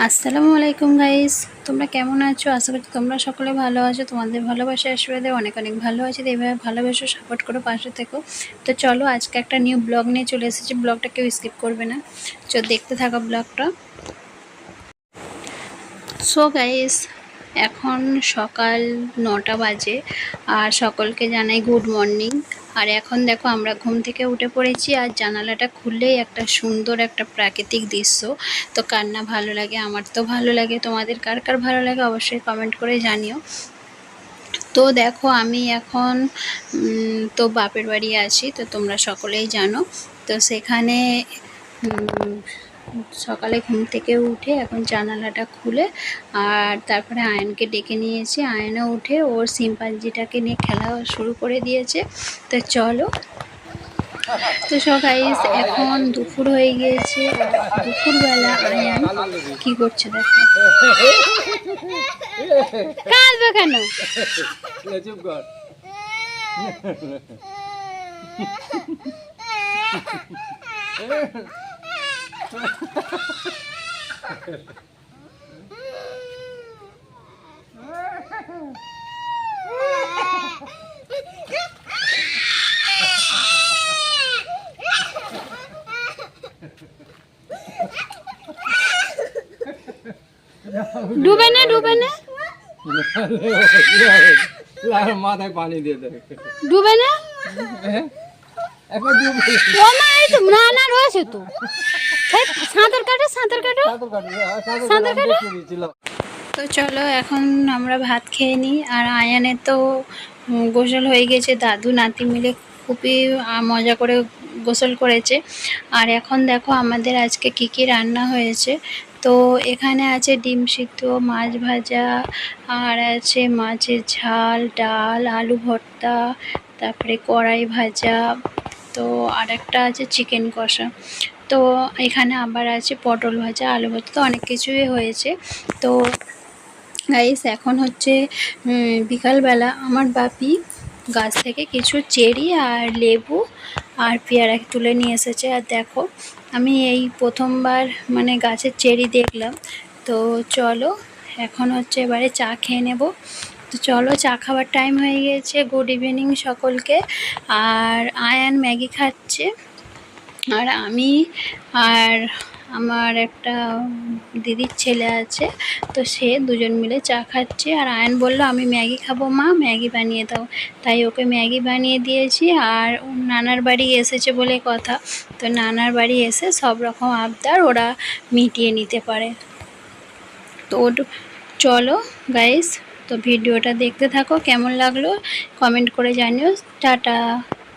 আসসালামু আলাইকুম গাইস। তোমরা কেমন আছো? আশা করছি তোমরা সকলে ভালো আছো। তোমাদের ভালোবাসা, আশীর্বাদে অনেক অনেক ভালো আছে। এইভাবে ভালোবাসো সাপোর্ট করো, পাশে থেকো। তো চলো, আজকে একটা নিউ ব্লগ নিয়ে চলে এসেছি। ব্লগটা কেউ স্কিপ করবে না। চো দেখতে থাকো ব্লগটা সো গাইস এখন সকাল নটা বাজে। আর সকলকে জানাই গুড মর্নিং আর এখন দেখো আমরা ঘুম থেকে উঠে পড়েছি আর জানালাটা খুললেই একটা সুন্দর একটা প্রাকৃতিক দৃশ্য। তো কার না ভালো লাগে? আমার তো ভালো লাগে। তোমাদের কার কার ভালো লাগে অবশ্যই কমেন্ট করে জানিও। তো দেখো আমি এখন তো বাপের বাড়ি আছি, তো তোমরা সকলেই জানো। তো সেখানে সকালে ঘুম থেকে উঠে এখন জানালাটা খুলে আর তারপরে আয়নকে ডেকে নিয়েছি আয়নও উঠে ওর সিম্পাঞ্জিটাকে নিয়ে খেলা শুরু করে দিয়েছে। তো চলো। তো সবাই এখন দুপুর হয়ে গিয়েছে। দুপুরবেলা আয়ান কি করছে দেখো। কাঁদবে কেন? চুপ डूबे ना डूबे ना। लार पानी दे दे। डूबे ना। এখন ও মা এই তো না না রয়েছে তো। সাঁতার কাটো সাঁতার কাটো। সাঁতার কাটি সাঁতার সাঁতার কাটো? তো চলো এখন আমরা ভাত খেয়ে নিই। আর আয়ানের তো গোসল হয়ে গেছে। দাদু নাতি মিলে খুবই মজা করে গোসল করেছে। আর এখন দেখো আমাদের আজকে কি কি রান্না হয়েছে। তো এখানে আছে ডিম সিদ্ধ মাছ ভাজা আর আছে মাছের ঝাল ডাল আলু ভর্তা তারপরে কড়াই ভাজা তো আর একটা আছে চিকেন কষা। তো এখানে আবার আছে পটল ভাজা, আলু ভর্তা, তো অনেক কিছুই হয়েছে। তো গাইস এখন হচ্ছে বিকালবেলা আমার বাপি গাছ থেকে কিছু চেরি আর লেবু আর পেয়ারা তুলে নিয়ে এসেছে। আর দেখো, আমি এই প্রথমবার মানে গাছের চেরি দেখলাম। তো চলো, এখন হচ্ছে এবারে চা খেয়ে নেব। তো চলো চা খাবার টাইম হয়ে গিয়েছে গুড ইভিনিং সকলকে। আর আয়ান ম্যাগি খাচ্ছে। আর আমি আর আমার একটা দিদির ছেলে আছে। তো সে দুজন মিলে চা খাচ্ছে। আর আয়ন বলল, আমি ম্যাগি খাব মা ম্যাগি বানিয়ে দাও। তাই ওকে ম্যাগি বানিয়ে দিয়েছি। আর নানার বাড়ি এসেছে বলে কথা। তো নানার বাড়ি এসে সব রকম আবদার ওরা মিটিয়ে নিতে পারে। তো চলো গাইস তো ভিডিওটা দেখতে থাকো কেমন লাগল? কমেন্ট করে জানিও। টাটা।